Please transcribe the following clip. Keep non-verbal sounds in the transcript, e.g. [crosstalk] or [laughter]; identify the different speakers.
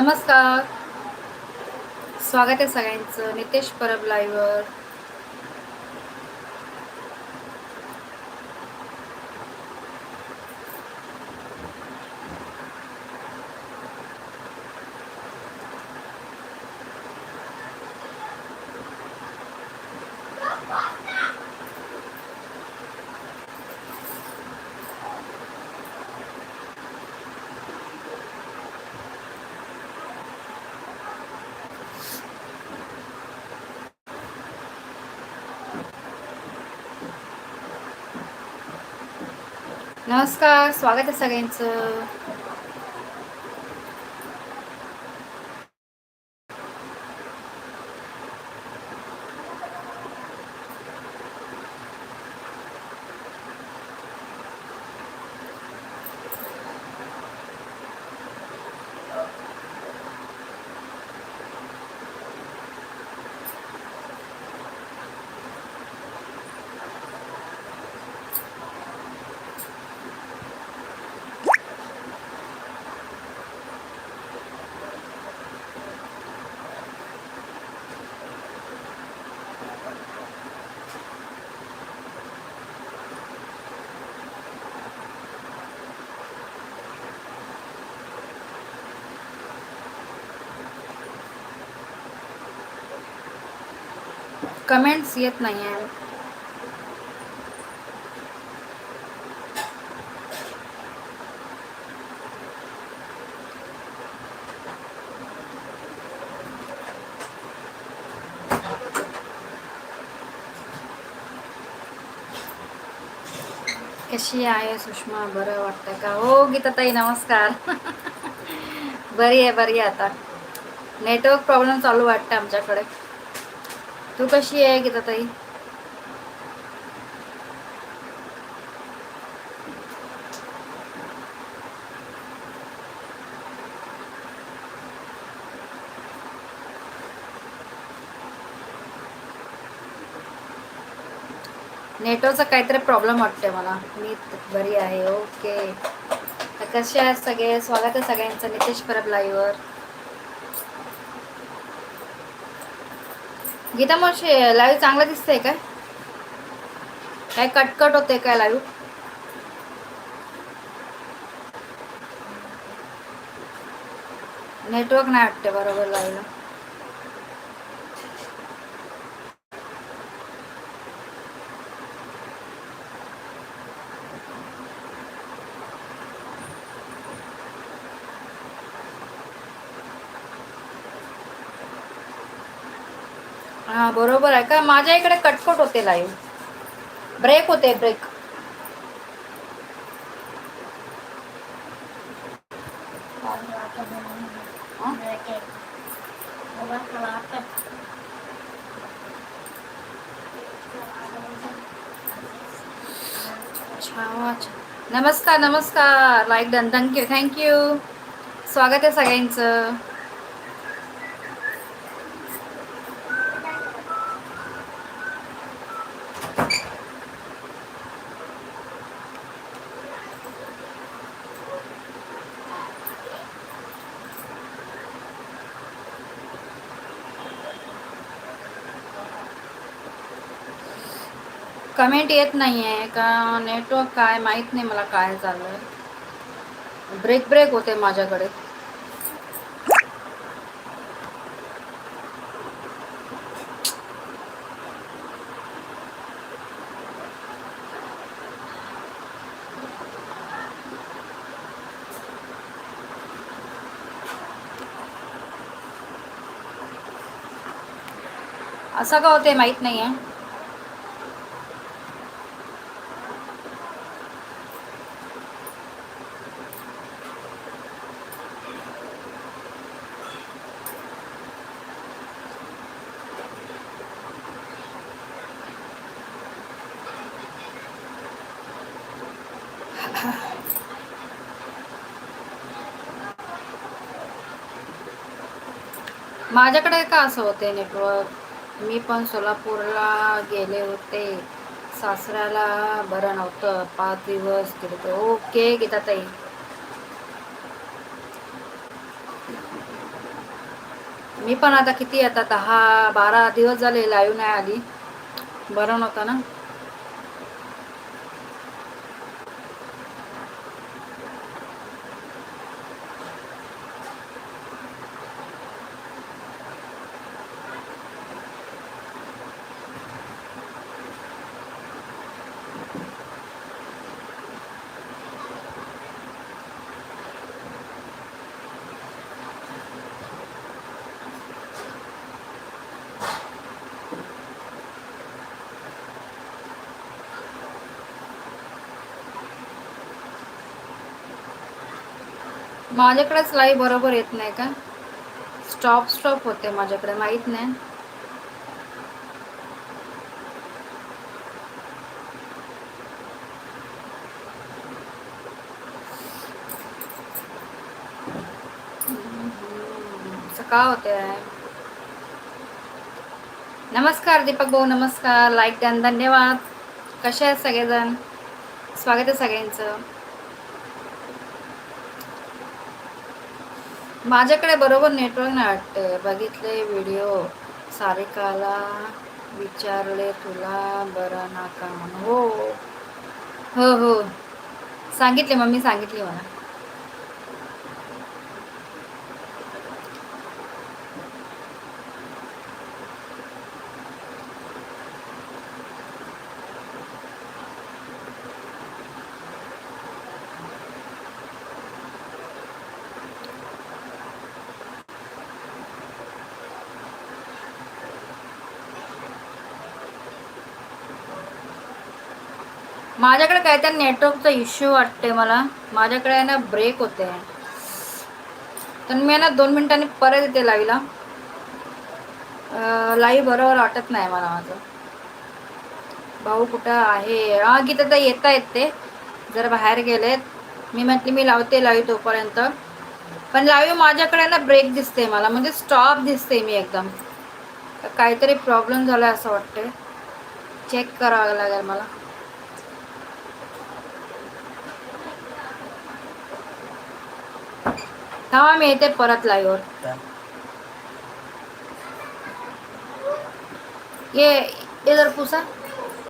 Speaker 1: नमस्कार. स्वागत आहे सगळ्यांचं. नितेश परब लाईव्हवर नमस्कार स्वागत आहे सगळ्यांचं. कमेंट्स येत नाही आहे कशी आहे सुषमा? बरं वाटतं का? हो गीताताई नमस्कार. [laughs] बरी आहे बरी आहे आता. नेटवर्क प्रॉब्लेम चालू वाटतं आमच्याकडे. तू कशी आहे गीताताई नेटवर्कचा काहीतरी प्रॉब्लेम वाटतोय मला. मी बरी आहे ओके तर कसे आहेत सगळे? स्वागत आहे सगळ्यांचं. नितेश परब लाईव्हवर गीता मावशी लाईव्ह चांगलं दिसतंय काय? काय कटकट होते काय लाईव्ह नेटवर्क नाही वाटते बरोबर लाईव्हला हा बरोबर आहे. का माझ्या इकडे कटकट होते लाईव्ह ब्रेक होते ब्रेक नमस्कार नमस्कार. लाईक डन थँक्यू थँक्यू स्वागत आहे सगळ्यांचं. कमेंट येत नाही आहे का? नेटवर्क काय? माहीत नाही मला काय झालं ब्रेक ब्रेक होते माझ्याकडे. असं का होते माहीत नाही आहे [coughs] माझ्याकडे का असं होते नेटवर्क? मी पण सोलापूरला गेले होते. सासऱ्याला बरं नव्हतं. पाच दिवस गेले ओके ओके गीताताई. मी पण आता किती आता दहा बारा दिवस झाले लाईव्ह नाही आली. बरं नव्हतं ना? माझ्याकडेच लाईव्ह बरोबर येत नाही का? स्टॉप स्टॉप होते माझ्याकडे माहीत नाही. का होते. नमस्कार दीपक भाऊ नमस्कार. लाईक द्यान धन्यवाद. कसे आहेत सगळेजण? स्वागत आहे सगळ्यांचं. माझ्याकडे बरोबर नेटवर्क नाही वाटते बघितले व्हिडिओ सारिकाला विचारले तुला बरं नाका म्हणून हो, हो. हो हो. सांगितले मम्मी सांगितली मला. माझ्याकडे काय त्या नेटवर्कचा इश्यू वाटते मला. माझ्याकडे आहे ना ब्रेक होते. तर मी ना दोन मिनिटांनी परत येते लाईव्हला लाईव्ह बरोबर वाटत नाही मला माझं. भाऊ कुठं आहे? हा गीता तर येता येते. जर बाहेर गेलेत. मी म्हटली मी लावते लाईव्ह तोपर्यंत. पण लाईव्ह माझ्याकडे ना ब्रेक दिसते मला. म्हणजे स्टॉप दिसते मी एकदम. काहीतरी प्रॉब्लेम झाला असं वाटते चेक करावं लागेल मला. थांबा मी येते परत लाईव्हवर ये इधर पुसा